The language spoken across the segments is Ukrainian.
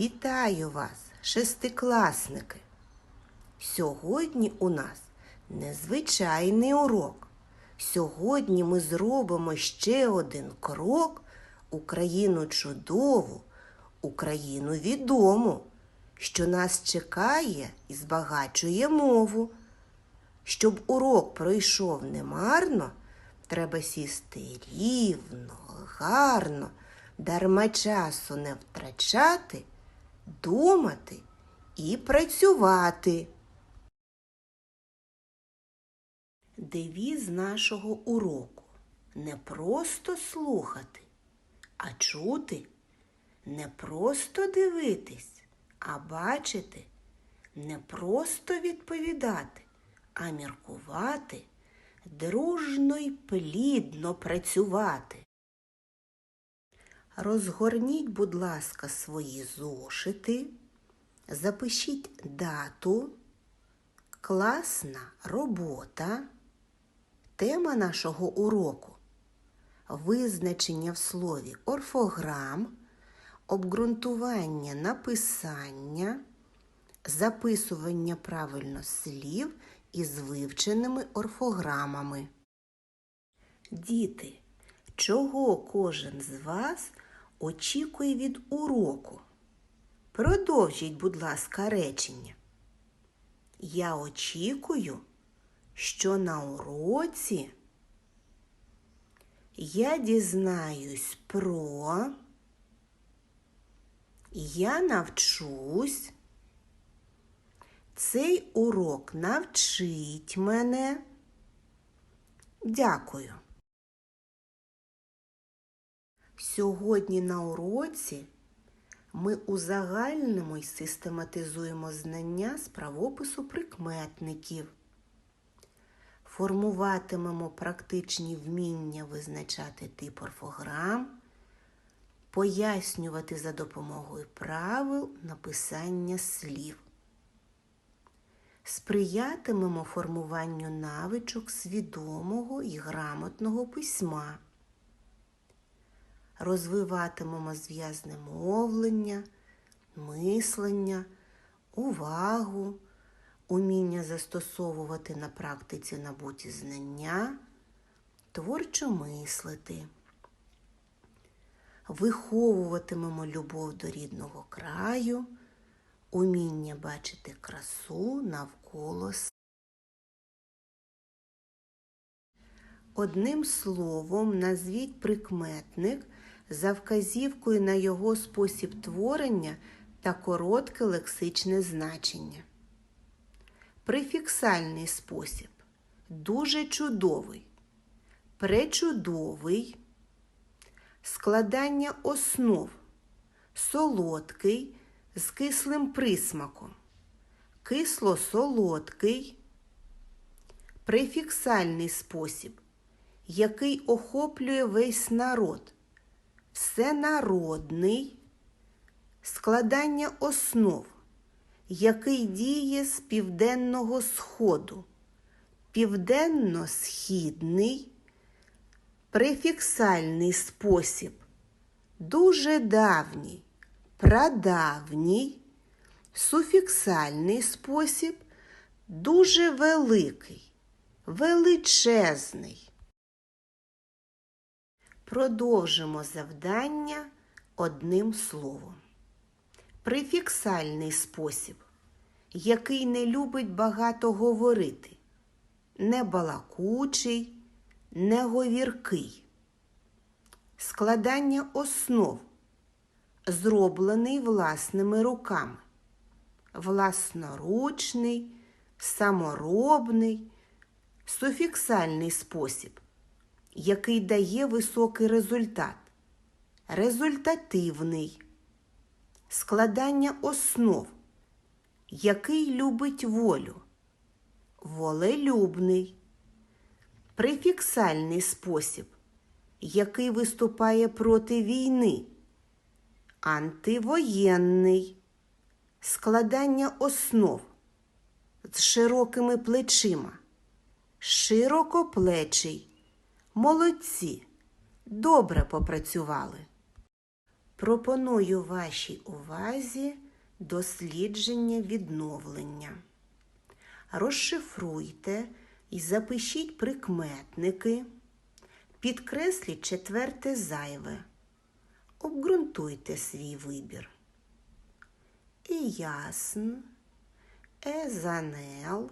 Вітаю вас, шестикласники! Сьогодні у нас незвичайний урок. Сьогодні ми зробимо ще один крок у країну чудову, у країну відому, що нас чекає і збагачує мову. Щоб урок пройшов немарно, треба сісти рівно, гарно, дарма часу не втрачати, думати і працювати. Девіз нашого уроку не просто слухати, а чути, не просто дивитись, а бачити, не просто відповідати, а міркувати, дружно й плідно працювати. Розгорніть, будь ласка, свої зошити, запишіть дату, класна робота, тема нашого уроку, визначення в слові орфограм, обґрунтування написання, записування правильно слів із вивченими орфограмами. Діти, чого кожен з вас очікує від уроку? Продовжіть, будь ласка, речення. Я очікую, що на уроці я дізнаюсь про, я навчусь, цей урок навчить мене. Дякую. Сьогодні на уроці ми узагальнимо й систематизуємо знання з правопису прикметників, формуватимемо практичні вміння визначати тип орфограм, пояснювати за допомогою правил написання слів. Сприятимемо формуванню навичок свідомого і грамотного письма розвиватимемо зв'язне мовлення, мислення, увагу, уміння застосовувати на практиці набуті знання, творчо мислити. Виховуватимемо любов до рідного краю, уміння бачити красу навколо. Одним словом, назвіть прикметник за вказівкою на його спосіб творення та коротке лексичне значення. Префіксальний спосіб. Дуже чудовий, пречудовий, складання основ, солодкий з кислим присмаком, кисло-солодкий, префіксальний спосіб який охоплює весь народ, всенародний, складання основ, який діє з південного сходу, південно-східний, префіксальний спосіб, дуже давній, прадавній, суфіксальний спосіб, дуже великий, величезний. Продовжимо завдання одним словом. Префіксальний спосіб, який не любить багато говорити, не балакучий, не говіркий. Складання основ, зроблений власними руками, власноручний, саморобний, суфіксальний спосіб який дає високий результат, результативний, складання основ, який любить волю, волелюбний, префіксальний спосіб, який виступає проти війни, антивоєнний, складання основ. З широкими плечима, широкоплечий. Молодці, добре попрацювали. Пропоную вашій увазі дослідження відновлення. Розшифруйте і запишіть прикметники, підкресліть четверте зайве, обґрунтуйте свій вибір. І ясн, езанел,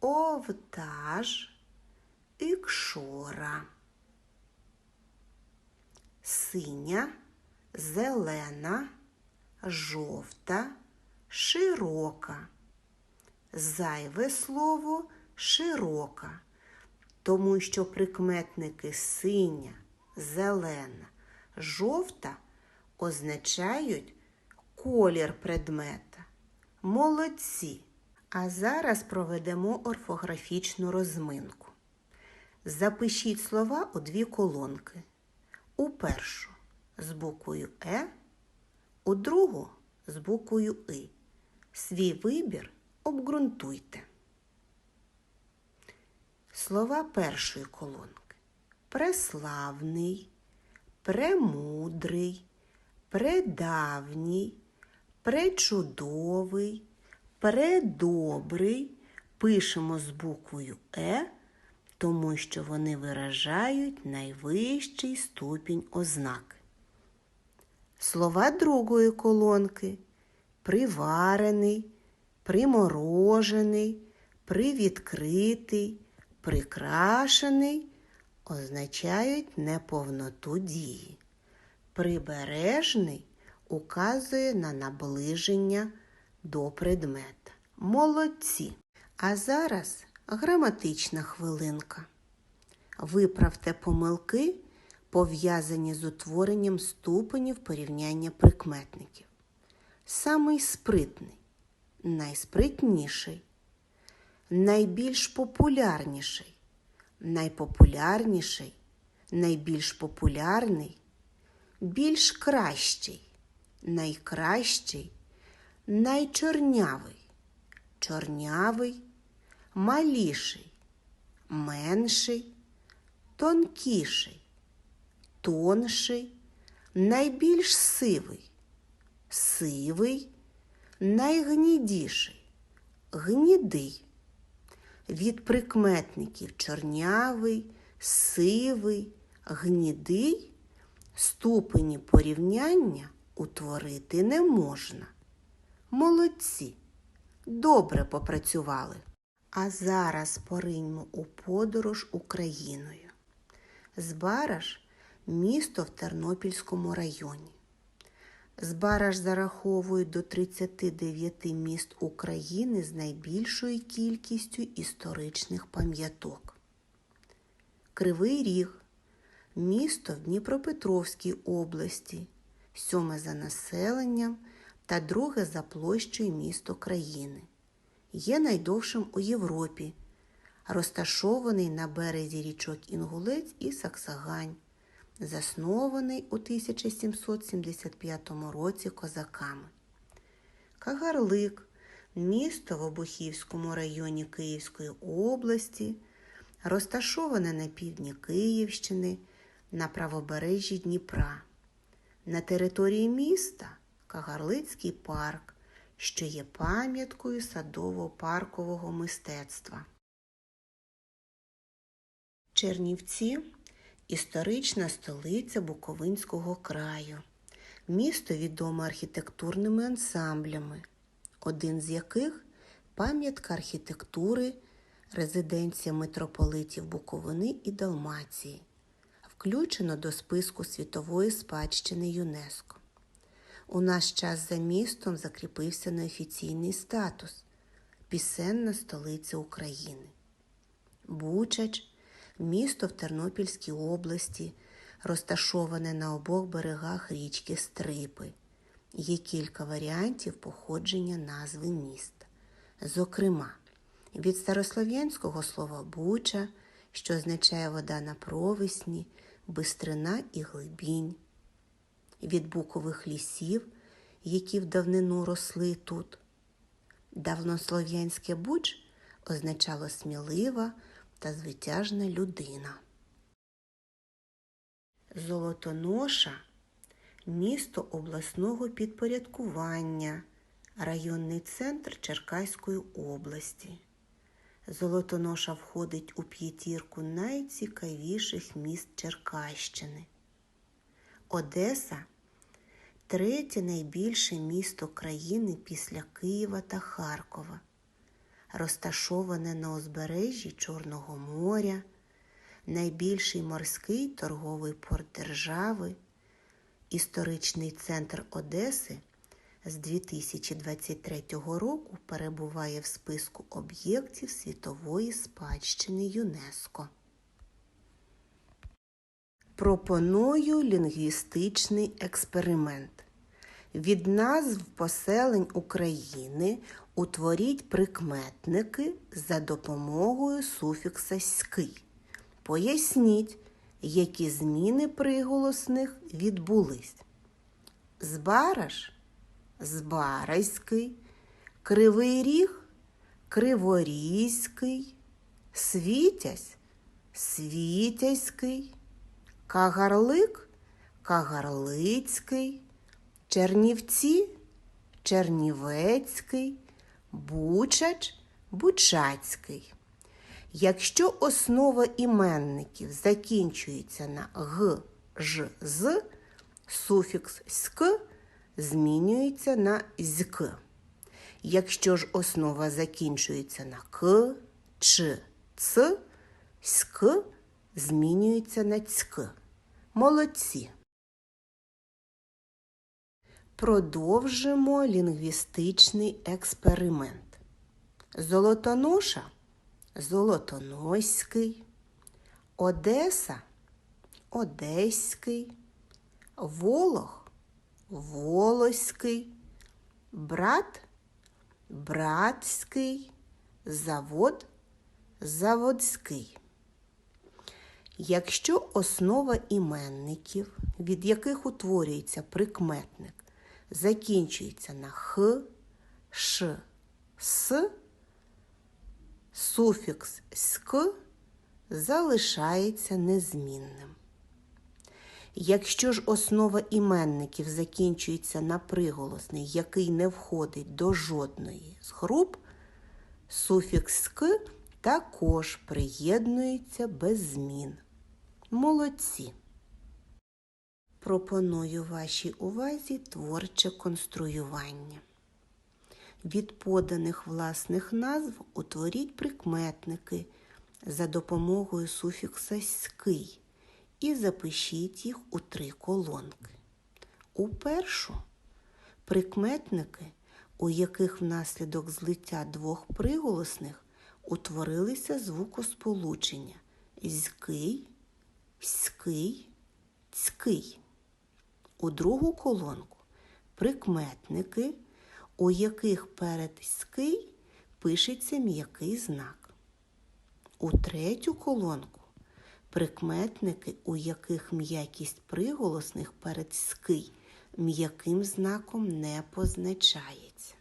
овтаж, ікшора. Синя, зелена, жовта, широка. Зайве слово широка, тому що прикметники синя, зелена, жовта означають колір предмета. Молодці. А зараз проведемо орфографічну розминку. Запишіть слова у дві колонки. У першу з буквою Е, у другу з буквою И. Свій вибір обґрунтуйте. Слова першої колонки. Преславний, премудрий, предавній, пречудовий, предобрий. Пишемо з буквою Е, тому що вони виражають найвищий ступінь ознаки. Слова другої колонки приварений, приморожений, привідкритий, прикрашений означають неповноту дії. Прибережний указує на наближення до предмета. Молодці. А зараз граматична хвилинка. Виправте помилки, пов'язані з утворенням ступенів порівняння прикметників. Самий спритний, найспритніший, найбільш популярніший, найпопулярніший, найбільш популярний, більш кращий, найкращий, найчорнявий, чорнявий, маліший, менший, тонкіший, тонший, найбільш сивий, сивий, найгнідіший, гнідий. Від прикметників чорнявий, сивий, гнідий ступені порівняння утворити не можна. Молодці, добре попрацювали. А зараз пориньмо у подорож Україною. Збараж місто в Тернопільському районі. Збараж зараховують до 39 міст України з найбільшою кількістю історичних пам'яток. Кривий Ріг місто в Дніпропетровській області, сьоме за населенням та друге за площею місто країни. Є найдовшим у Європі, розташований на березі річок Інгулець і Саксагань, заснований у 1775 році козаками. Кагарлик місто в Обухівському районі Київської області, розташоване на півдні Київщини на правобережжі Дніпра. На території міста Кагарлицький парк, що є пам'яткою садово-паркового мистецтва. Чернівці історична столиця Буковинського краю. Місто відоме архітектурними ансамблями, один з яких пам'ятка архітектури, резиденція митрополитів Буковини і Далмації, включено до списку світової спадщини ЮНЕСКО. У наш час за містом закріпився неофіційний статус пісенна столиця України. Бучач місто в Тернопільській області, розташоване на обох берегах річки Стрипи. Є кілька варіантів походження назви міста. Зокрема, від старослов'янського слова буча, що означає вода на провесні, бистрина і глибінь, від букових лісів, які в давнину росли тут. Давнослов'янське буч означало смілива та звитяжна людина. Золотоноша місто обласного підпорядкування, районний центр Черкаської області. Золотоноша входить у п'ятірку найцікавіших міст Черкащини. Одеса третє найбільше місто країни після Києва та Харкова, розташоване на узбережжі Чорного моря, найбільший морський торговий порт держави, історичний центр Одеси з 2023 року перебуває в списку об'єктів світової спадщини ЮНЕСКО. Пропоную лінгвістичний експеримент. Від назв поселень України утворіть прикметники за допомогою суфікса «ський». Поясніть, які зміни приголосних відбулись. Збараж Збаразький, Кривий Ріг Криворізький, Світязь Світязький, Кагарлик Кагарлицький, Чернівці Чернівецький, Бучач Бучацький. Якщо основа іменників закінчується на г, ж, з, суфікс ськ змінюється на зьк. Якщо ж основа закінчується на к, ч, ц, ськ змінюється на цьк. Молодці. Продовжимо лінгвістичний експеримент. Золотоноша Золотоноський, Одеса Одеський, Волох Волоський, Брат Братський, Завод Заводський. Якщо основа іменників, від яких утворюється прикметник, закінчується на х, ш, с, суфікс ськ залишається незмінним. Якщо ж основа іменників закінчується на приголосний, який не входить до жодної з груп, суфікс «ськ» також приєднується без змін. Молодці. Пропоную вашій увазі творче конструювання. Від поданих власних назв утворіть прикметники за допомогою суфікса «ський» і запишіть їх у три колонки. У першу прикметники, у яких внаслідок злиття двох приголосних утворилися звукосполучення зький, ський, цький. У другу колонку прикметники, у яких перед ський пишеться м'який знак. У третю колонку прикметники, у яких м'якість приголосних перед ський м'яким знаком не позначається.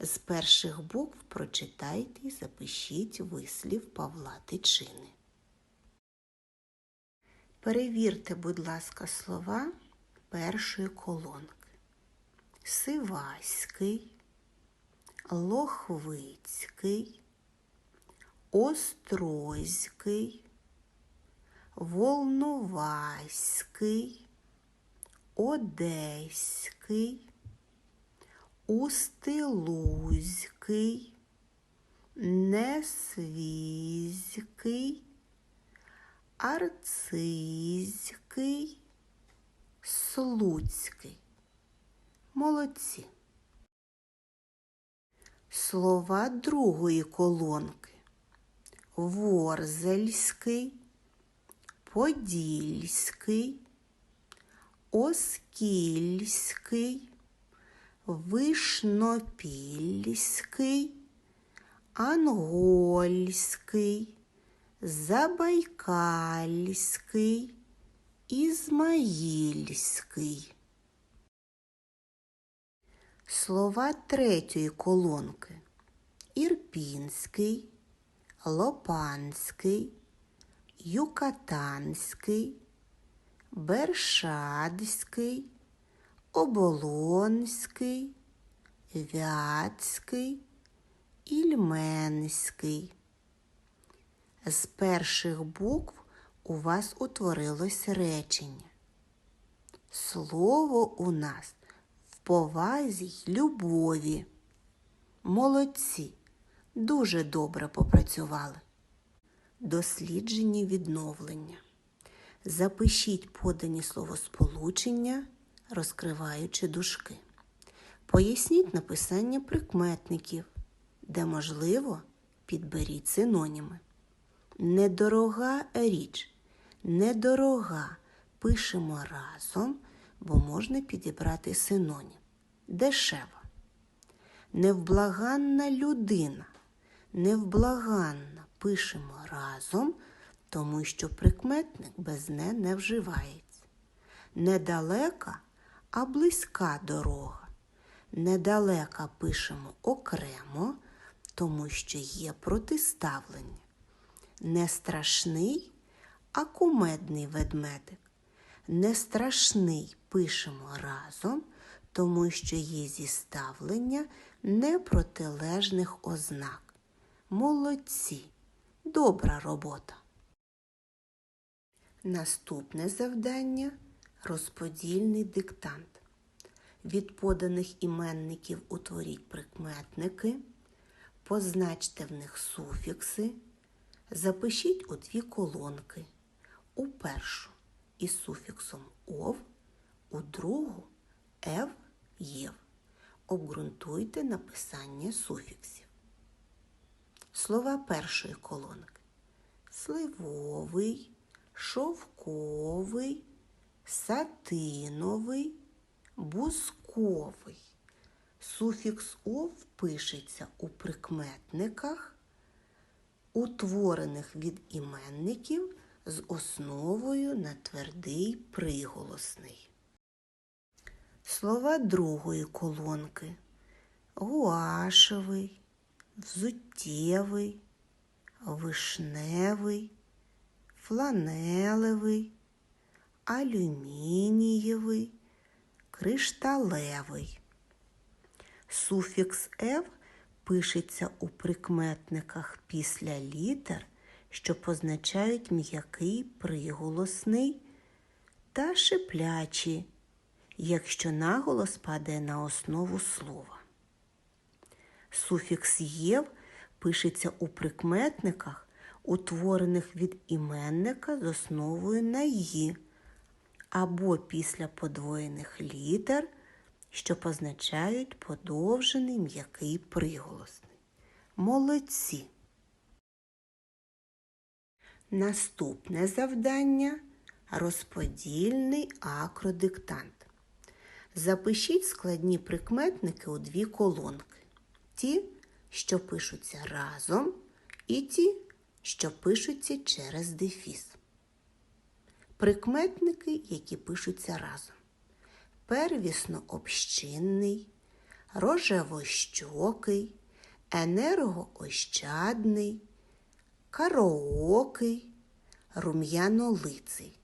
З перших букв прочитайте і запишіть вислів Павла Тичини. Перевірте, будь ласка, слова першої колонки. Сиваський, Лохвицький, Острозький, Волноваський, Одеський, Устилузький, Несвізький, Арцизький, Слуцький. Молодці. Слова другої колонки. Ворзельський, Подільський, Оскільський, Вишнопільський, Ангольський, Забайкальський, Ізмаїльський. Слова третьої колонки Ірпінський, Лопанський, Юкатанський, Бершадський, Оболонський, Вятський, Ільменський. З перших букв у вас утворилось речення. Слово у нас в повазі й любові. Молодці, дуже добре попрацювали. Досліджені відновлення. Запишіть подані словосполучення, розкриваючи дужки. Поясніть написання прикметників, де можливо, підберіть синоніми. Недорога річ. Недорога пишемо разом, бо можна підібрати синонім. Дешева. Невблаганна людина. Невблаганна пишемо разом, тому що прикметник без не не вживається. Недалека, а близька дорога. Недалека пишемо окремо, тому що є протиставлення. Не страшний, а кумедний ведмедик. Не страшний пишемо разом, тому що є зіставлення непротилежних ознак. Молодці, добра робота. Наступне завдання розподільний диктант. Від поданих іменників утворіть прикметники, позначте в них суфікси, запишіть у дві колонки. У першу із суфіксом ов, у другу ев, єв. Обґрунтуйте написання суфіксів. Слова першої колонки. Сливовий, шовковий, сатиновий, бусковий. Суфікс ов пишеться у прикметниках, утворених від іменників з основою на твердий приголосний. Слова другої колонки гуашевий, взуттєвий, вишневий, фланелевий, алюмінієвий, кришталевий. Суфікс «ев» пишеться у прикметниках після літер, що позначають м'який приголосний та шиплячі, якщо наголос падає на основу слова. Суфікс «єв» пишеться у прикметниках, утворених від іменника з основою на «ї» або після подвоєних літер, що позначають подовжений м'який приголосний. Молодці! Наступне завдання розподільний акродиктант. Запишіть складні прикметники у дві колонки. Ті, що пишуться разом, і ті, що пишуться через дефіс. Прикметники, які пишуться разом. Первісно общинний, рожевощокий, енергоощадний, караокий, рум'янолиций.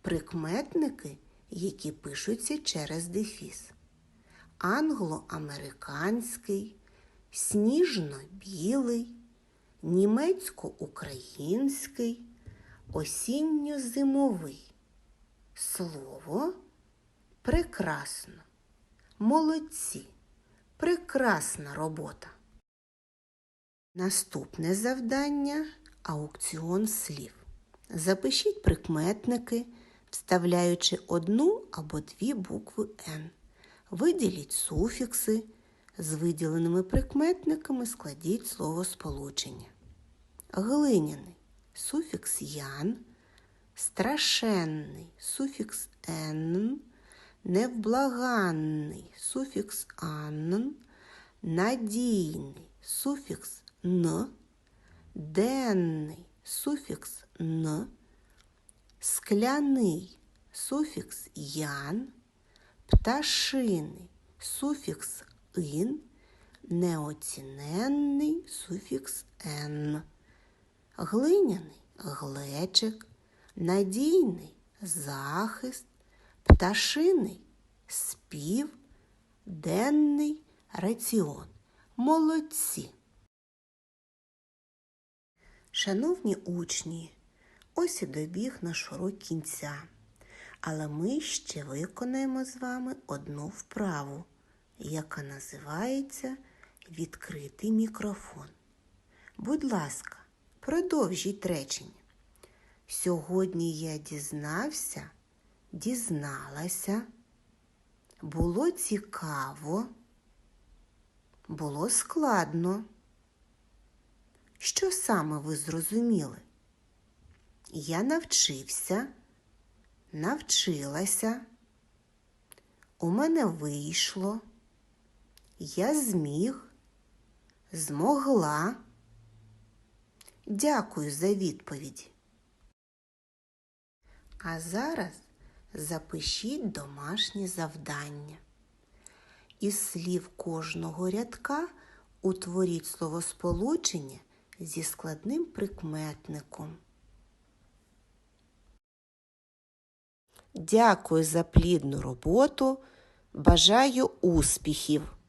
Прикметники, які пишуться через дефіс. Англо-американський, сніжно-білий, німецько-український, осінньо-зимовий. Слово прекрасно. Молодці. Прекрасна робота. Наступне завдання аукціон слів. Запишіть прикметники, вставляючи одну або дві букви Н. Виділіть суфікси. З виділеними прикметниками складіть словосполучення. Глиняний суфікс ян, страшенний суфікс ен, невблаганний суфікс анн, надійний суфікс н, денний суфікс н, скляний суфікс ян, пташиний суфікс ин, неоціненний суфікс н, глиняний глечик, надійний захист, пташиний спів, денний раціон. Молодці. Шановні учні, ось і добіг наш урок кінця. Але ми ще виконаємо з вами одну вправу, яка називається відкритий мікрофон. Будь ласка, продовжіть речення. Сьогодні я дізнався, дізналася. Було цікаво, було складно. Що саме ви зрозуміли? Я навчився, навчилася, у мене вийшло, я зміг, змогла. Дякую за відповіді. А зараз запишіть домашнє завдання. Із слів кожного рядка утворіть словосполучення зі складним прикметником. Дякую за плідну роботу. Бажаю успіхів!